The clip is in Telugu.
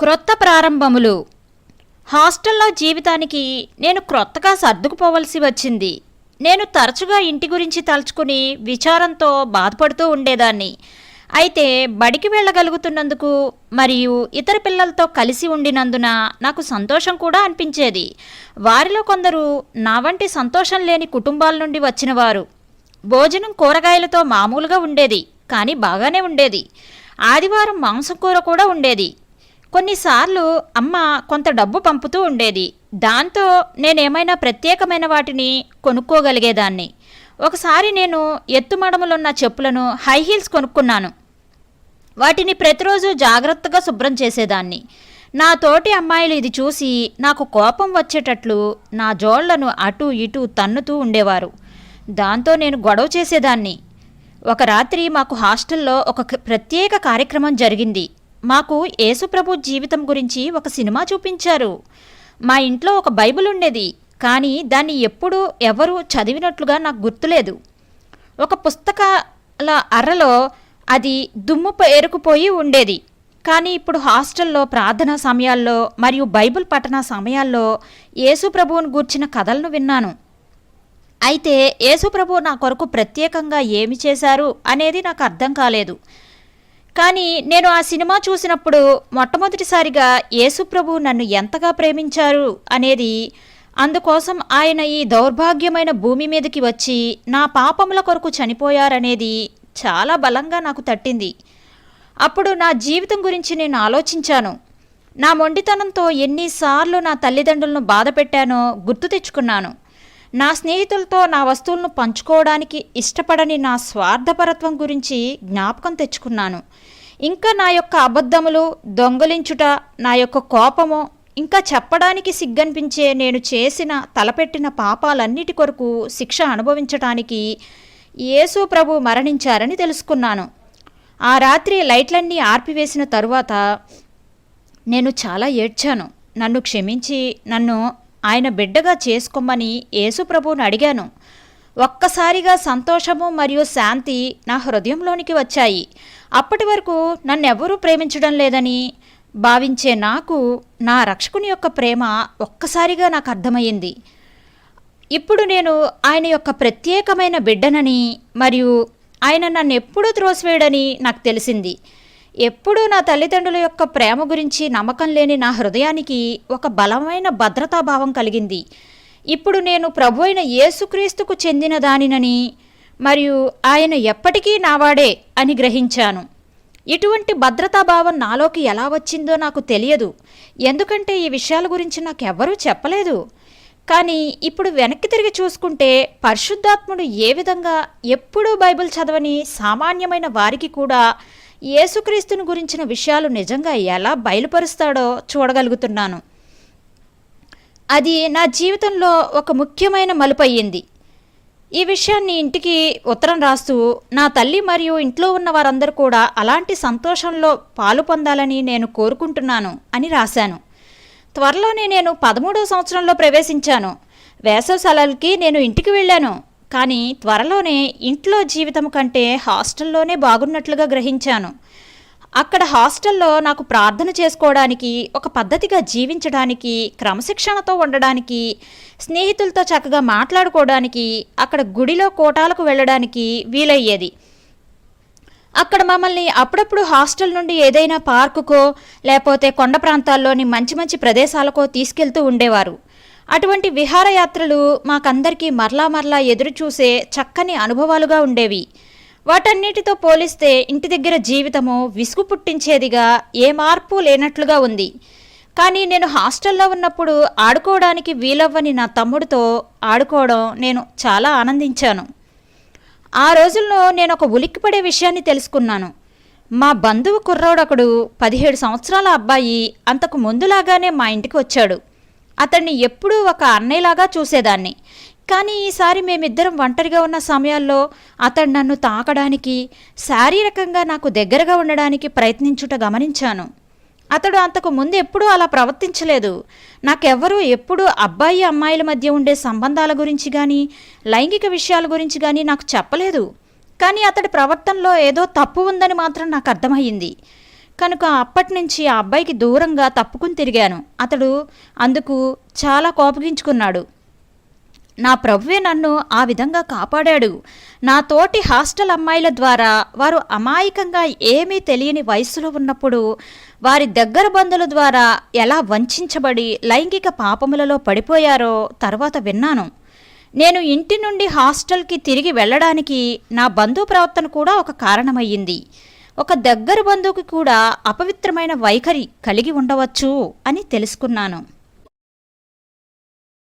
క్రొత్త ప్రారంభములు. హాస్టల్లో జీవితానికి నేను క్రొత్తగా సర్దుకుపోవలసి వచ్చింది. నేను తరచుగా ఇంటి గురించి తలుచుకుని విచారంతో బాధపడుతూ ఉండేదాన్ని. అయితే బడికి వెళ్ళగలుగుతున్నందుకు మరియు ఇతర పిల్లలతో కలిసి ఉండినందున నాకు సంతోషం కూడా అనిపించేది. వారిలో కొందరు నా వంటి సంతోషం లేని కుటుంబాల నుండి వచ్చినవారు. భోజనం కూరగాయలతో మామూలుగా ఉండేది కానీ బాగానే ఉండేది. ఆదివారం మాంసం కూర కూడా ఉండేది. కొన్నిసార్లు అమ్మ కొంత డబ్బు పంపుతూ ఉండేది. దాంతో నేనేమైనా ప్రత్యేకమైన వాటిని కొనుక్కోగలిగేదాన్ని. ఒకసారి నేను ఎత్తుమడములున్న చెప్పులను హై హీల్స్ కొనుక్కున్నాను. వాటిని ప్రతిరోజు జాగ్రత్తగా శుభ్రం చేసేదాన్ని. నా తోటి అమ్మాయిలు ఇది చూసి నాకు కోపం వచ్చేటట్లు నా జోళ్ళను అటు ఇటు తన్నుతూ ఉండేవారు. దాంతో నేను గొడవ చేసేదాన్ని. ఒక రాత్రి మాకు హాస్టల్లో ఒక ప్రత్యేక కార్యక్రమం జరిగింది. మాకు యేసుప్రభు జీవితం గురించి ఒక సినిమా చూపించారు. మా ఇంట్లో ఒక బైబిల్ ఉండేది కానీ దాన్ని ఎప్పుడూ ఎవరు చదివినట్లుగా నాకు గుర్తులేదు. ఒక పుస్తకాల అర్రలో అది దుమ్ము పేరుకుపోయి ఉండేది. కానీ ఇప్పుడు హాస్టల్లో ప్రార్థనా సమయాల్లో మరియు బైబిల్ పఠన సమయాల్లో యేసుప్రభువును గూర్చిన కథలను విన్నాను. అయితే యేసుప్రభు నా కొరకు ప్రత్యేకంగా ఏమి చేశారు అనేది నాకు అర్థం కాలేదు. కానీ నేను ఆ సినిమా చూసినప్పుడు మొట్టమొదటిసారిగా యేసుప్రభు నన్ను ఎంతగా ప్రేమించారు అనేది అందుకోసం ఆయన ఈ దౌర్భాగ్యమైన భూమి మీదకి వచ్చి నా పాపముల కొరకు చనిపోయారనేది చాలా బలంగా నాకు తట్టింది. అప్పుడు నా జీవితం గురించి నేను ఆలోచించాను. నా మొండితనంతో ఎన్నిసార్లు నా తల్లిదండ్రులను బాధ పెట్టానో గుర్తు తెచ్చుకున్నాను. నా స్నేహితులతో నా వస్తువులను పంచుకోవడానికి ఇష్టపడని నా స్వార్థపరత్వం గురించి జ్ఞాపకం తెచ్చుకున్నాను. ఇంకా నా యొక్క అబద్ధములు దొంగలించుట నా యొక్క కోపము ఇంకా చెప్పడానికి సిగ్గనిపించే నేను చేసిన తలపెట్టిన పాపాలన్నిటి కొరకు శిక్ష అనుభవించటానికి యేసు ప్రభు మరణించారని తెలుసుకున్నాను. ఆ రాత్రి లైట్లన్నీ ఆర్పివేసిన తరువాత నేను చాలా ఏడ్చాను. నన్ను క్షమించి నన్ను ఆయన బిడ్డగా చేసుకోమని యేసుప్రభువును అడిగాను. ఒక్కసారిగా సంతోషము మరియు శాంతి నా హృదయంలోనికి వచ్చాయి. అప్పటి వరకు నన్నెవరూ ప్రేమించడం లేదని భావించే నాకు నా రక్షకుని యొక్క ప్రేమ ఒక్కసారిగా నాకు అర్థమయ్యింది. ఇప్పుడు నేను ఆయన యొక్క ప్రత్యేకమైన బిడ్డనని మరియు ఆయన నన్ను ఎప్పుడూ త్రోసివేయడని నాకు తెలిసింది. ఎప్పుడూ నా తల్లిదండ్రుల యొక్క ప్రేమ గురించి నమ్మకం లేని నా హృదయానికి ఒక బలమైన భద్రతాభావం కలిగింది. ఇప్పుడు నేను ప్రభు అయిన యేసుక్రీస్తుకు చెందిన దానినని మరియు ఆయన ఎప్పటికీ నావాడే అని గ్రహించాను. ఇటువంటి భద్రతాభావం నాలోకి ఎలా వచ్చిందో నాకు తెలియదు. ఎందుకంటే ఈ విషయాల గురించి నాకు ఎవ్వరూ చెప్పలేదు. కానీ ఇప్పుడు వెనక్కి తిరిగి చూసుకుంటే పరిశుద్ధాత్ముడు ఏ విధంగా ఎప్పుడూ బైబిల్ చదవని సామాన్యమైన వారికి కూడా యేసుక్రీస్తుని గురించిన విషయాలు నిజంగా ఎలా బయలుపరుస్తాడో చూడగలుగుతున్నాను. అది నా జీవితంలో ఒక ముఖ్యమైన మలుపు అయ్యింది. ఈ విషయాన్ని ఇంటికి ఉత్తరం రాస్తూ నా తల్లి మరియు ఇంట్లో ఉన్న వారందరూ కూడా అలాంటి సంతోషంలో పాలు పొందాలని నేను కోరుకుంటున్నాను అని రాశాను. త్వరలోనే నేను పదమూడవ సంవత్సరంలో ప్రవేశించాను. వేసవి సెలవులకి నేను ఇంటికి వెళ్ళాను. కానీ త్వరలోనే ఇంట్లో జీవితం కంటే హాస్టల్లోనే బాగున్నట్లుగా గ్రహించాను. అక్కడ హాస్టల్లో నాకు ప్రార్థన చేసుకోవడానికి ఒక పద్ధతిగా జీవించడానికి క్రమశిక్షణతో ఉండడానికి స్నేహితులతో చక్కగా మాట్లాడుకోవడానికి అక్కడ గుడిలో కోటాలకు వెళ్ళడానికి వీలయ్యేది. అక్కడ మమ్మల్ని అప్పుడప్పుడు హాస్టల్ నుండి ఏదైనా పార్కుకో లేకపోతే కొండ ప్రాంతాల్లోని మంచి మంచి ప్రదేశాలకో తీసుకెళ్తూ ఉండేవారు. అటువంటి విహారయాత్రలు మాకందరికీ మరలా మరలా ఎదురుచూసే చక్కని అనుభవాలుగా ఉండేవి. వాటన్నిటితో పోలిస్తే ఇంటి దగ్గర జీవితము విసుగు పుట్టించేదిగా ఏ మార్పు లేనట్లుగా ఉంది. కానీ నేను హాస్టల్లో ఉన్నప్పుడు ఆడుకోవడానికి వీలవ్వని నా తమ్ముడితో ఆడుకోవడం నేను చాలా ఆనందించాను. ఆ రోజుల్లో నేను ఒక ఉలిక్కిపడే విషయాన్ని తెలుసుకున్నాను. మా బంధువు కుర్రోడొకడు పదిహేడు సంవత్సరాల అబ్బాయి అంతకు ముందులాగానే మా ఇంటికి వచ్చాడు. అతన్ని ఎప్పుడూ ఒక అన్నయ్యలాగా చూసేదాన్ని. కానీ ఈసారి మేమిద్దరం ఒంటరిగా ఉన్న సమయాల్లో అతడు నన్ను తాకడానికి శారీరకంగా నాకు దగ్గరగా ఉండడానికి ప్రయత్నించుట గమనించాను. అతడు అంతకు ముందు ఎప్పుడూ అలా ప్రవర్తించలేదు. నాకెవ్వరూ ఎప్పుడూ అబ్బాయి అమ్మాయిల మధ్య ఉండే సంబంధాల గురించి కానీ లైంగిక విషయాల గురించి కానీ నాకు చెప్పలేదు. కానీ అతడి ప్రవర్తనలో ఏదో తప్పు ఉందని మాత్రం నాకు అర్థమయ్యింది. కనుక అప్పటి నుంచి ఆ అబ్బాయికి దూరంగా తప్పుకుని తిరిగాను. అతడు అందుకు చాలా కోపగించుకున్నాడు. నా ప్రభువే నన్ను ఆ విధంగా కాపాడాడు. నా తోటి హాస్టల్ అమ్మాయిల ద్వారా వారు అమాయకంగా ఏమీ తెలియని వయసులో ఉన్నప్పుడు వారి దగ్గర బంధుల ద్వారా ఎలా వంచబడి లైంగిక పాపములలో పడిపోయారో తర్వాత విన్నాను. నేను ఇంటి నుండి హాస్టల్కి తిరిగి వెళ్ళడానికి నా బంధు ప్రవర్తన కూడా ఒక కారణమయ్యింది. ఒక దగ్గర బంధువుకి కూడా అపవిత్రమైన వైఖరి కలిగి ఉండవచ్చు అని తెలుసుకున్నాను.